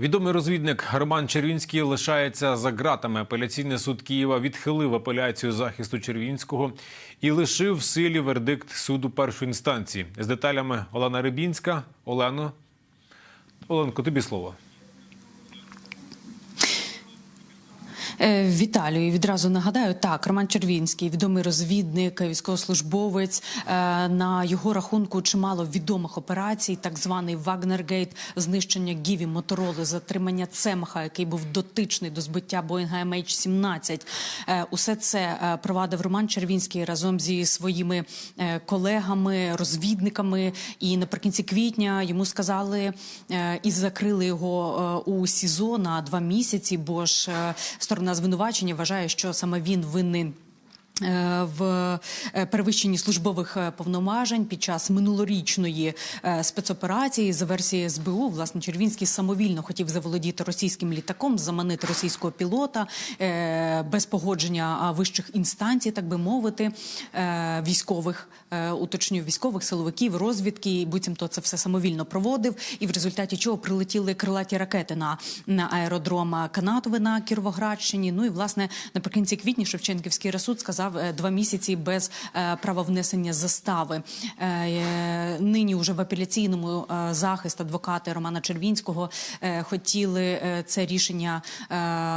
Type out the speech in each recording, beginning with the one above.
Відомий розвідник Роман Червінський лишається за ґратами. Апеляційний суд Києва відхилив апеляцію захисту Червінського і лишив в силі вердикт суду першої інстанції. З деталями Олена Рибінська. Олено, Оленко, тобі слово. Е, Віталію, відразу нагадаю, так, Роман Червінський, відомий розвідник, військовослужбовець. Е, На його рахунку чимало відомих операцій, так званий Вагнергейт, знищення Гіві, Мотороли, затримання Цемаха, який був дотичний до збиття Боїнга MH17. Е, Усе це провадив Роман Червінський разом зі своїми колегами, розвідниками. І наприкінці квітня йому сказали і закрили його у СІЗО на два місяці, бо ж е, сторона звинувачення вважає, що саме він винний. Е, В е, перевищенні службових е, повноважень під час минулорічної спецоперації за версією СБУ, власне, Червінський самовільно хотів заволодіти російським літаком, заманити російського пілота без погодження вищих інстанцій, так би мовити, військових, уточнюю, військових силовиків, розвідки. Буцімто це все самовільно проводив. І в результаті чого прилетіли крилаті ракети на, на аеродром Канатове на Кіровоградщині. Ну і власне наприкінці квітня Шевченківський розсуд сказав е, два місяці без е, права внесення застави. Е, Нині вже в апеляційному захист адвокати Романа Червінського хотіли це рішення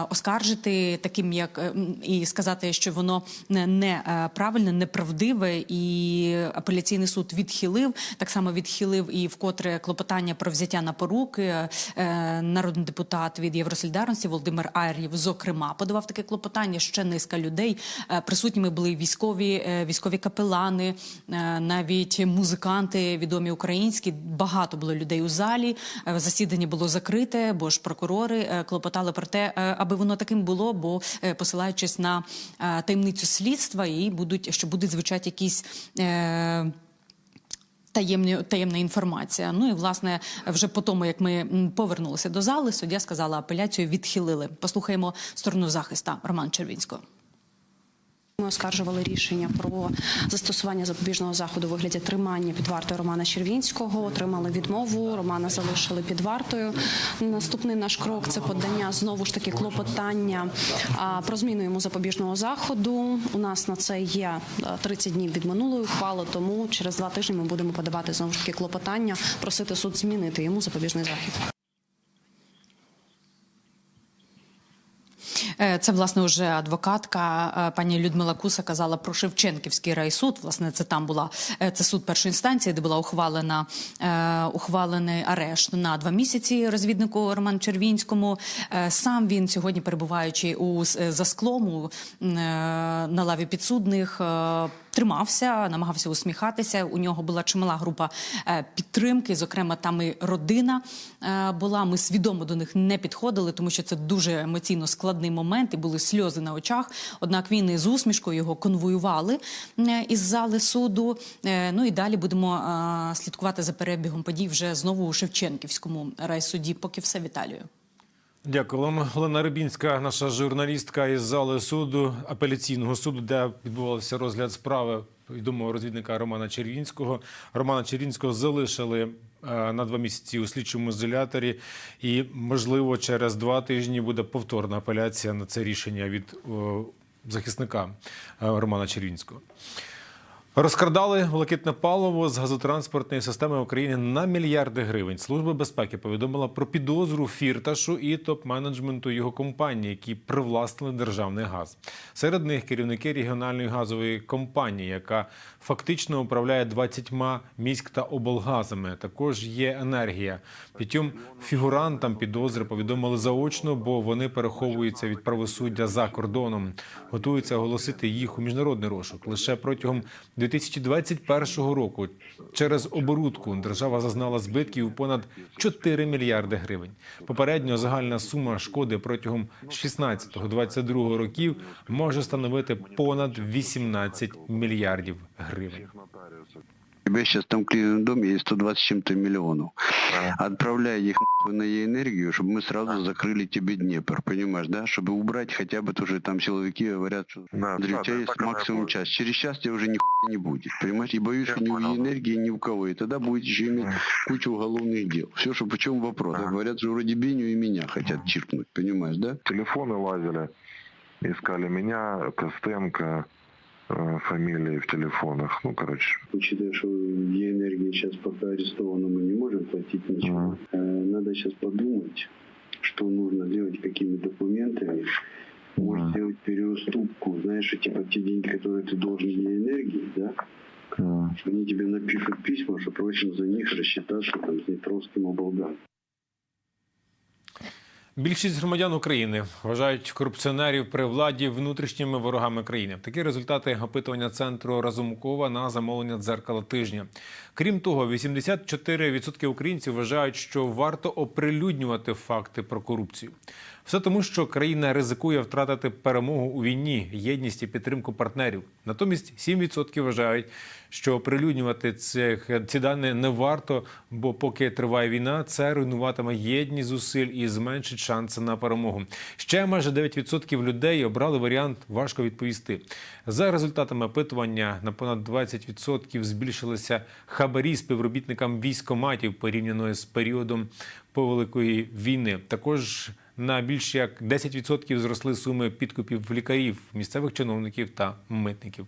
оскаржити, таким як і сказати, що воно не, не е, правильне, неправдиве, і апеляційний суд відхилив. Так само відхилив і вкотре клопотання про взяття на поруки. Народний депутат від Євросолідарності Володимир Айрів, зокрема, подавав таке клопотання. Ще низка людей Е, присутніми були військові, е, військові капелани, е, навіть музиканти, відомі українські. Багато було людей у залі. Е, Засідання було закрите, бо ж прокурори клопотали про те, аби воно таким було, бо посилаючись на таємницю слідства, і будуть що будуть звучати якісь. Таємні таємна інформація. Ну і власне вже по тому, як ми повернулися до зали, суддя сказала, апеляцію відхилили. Послухаємо сторону захиста Романа Червінського. Ми оскаржували рішення про застосування запобіжного заходу у вигляді тримання під вартою Романа Червінського. Отримали відмову. Романа залишили під вартою. Наступний наш крок це подання знову ж таки клопотання про зміну йому запобіжного заходу. У нас на це є а, 30 днів від минулої ухвали, тому через два тижні ми будемо подавати знову ж таки клопотання, просити суд змінити йому запобіжний захід. Це власне вже адвокатка е, пані Людмила Куса казала про Шевченківський райсуд. Власне, це там була е, це суд першої інстанції, де була ухвалена е, ухвалений арешт на два місяці розвіднику Роману Червінському. Е, Сам він сьогодні перебуваючи у е, за склом е, на лаві підсудних. Тримався, намагався усміхатися. У нього була чимала група е, підтримки. Зокрема, там і родина е, була. Ми свідомо до них не підходили, тому що це дуже емоційно складний момент. І були сльози на очах. Однак він із усмішкою його конвоювали е, із зали суду. Ну і далі будемо слідкувати за перебігом подій вже знову у Шевченківському райсуді. Поки все Віталію. Дякую. Олена- Олена Рибінська, наша журналістка із зали суду апеляційного суду, де відбувався розгляд справи відомого розвідника Романа Червінського. Романа Червінського залишили е, на два місяці у слідчому ізоляторі, і можливо через два тижні буде повторна апеляція на це рішення від захисника е, Романа Червінського. Розкрадали блакитне паливо з газотранспортної системи України на мільярди гривень. Служба безпеки повідомила про підозру фірташу і топ-менеджменту його компанії, які привласнили державний газ. Серед них керівники регіональної газової компанії, яка фактично управляє 20 міськ та облгазами. Також є енергія. П'ятьом фігурантам підозри повідомили заочно, бо вони переховуються від правосуддя за кордоном. Готуються оголосити їх у міжнародний розшук. Лише протягом 2021 року через оборудку держава зазнала збитків понад 4 мільярди гривень. Попередньо загальна сума шкоди протягом 16-22 років може становити понад 18 мільярдів гривень. У тебя сейчас там в клиентском доме есть 120 с чем-то миллионов. Отправляй их на ей энергию, чтобы мы сразу закрыли тебе Днепр, понимаешь, да? Чтобы убрать хотя бы тоже там силовики говорят, что Да, у тебя да, есть максимум будет. час. Через час тебе уже нихуя не будет, понимаешь? И боюсь, Я что ни у понял, да. энергии, ни у кого. И тогда будет еще иметь кучу уголовных дел. Все, что в чем вопрос? Ага. Говорят, что вроде Беню и меня хотят чиркнуть, понимаешь, да? Телефоны лазили, искали меня, Костенко, фамилии в телефонах. Ну, короче, Учитывая, что энергии сейчас пока арестовано, мы не можем платить ничего. Э, Надо сейчас подумать, что нужно делать, какими документами. Может Мгм. сделать переуступку, знаешь, типа те деньги, которые ты должен ей энергии, да, они тебе напишут письма, что просим за них рассчитаться там с Днепровским облгом. Більшість громадян України вважають корупціонерів при владі внутрішніми ворогами країни. Такі результати опитування центру Разумкова на замовлення дзеркала тижня. Крім того, 84% українців вважають, що варто оприлюднювати факти про корупцію. Все тому, що країна ризикує втратити перемогу у війні, єдність і підтримку партнерів. Натомість 7% вважають, що оприлюднювати цих ці дані не варто, бо поки триває війна, це руйнуватиме єдність зусиль і зменшить шанси на перемогу. Ще майже 9% людей обрали варіант важко відповісти. За результатами опитування на понад 20% збільшилися хабарі співробітникам військоматів порівняно з періодом повеликої війни. Також на більш як 10% зросли суми підкупів лікарів, місцевих чиновників та митників.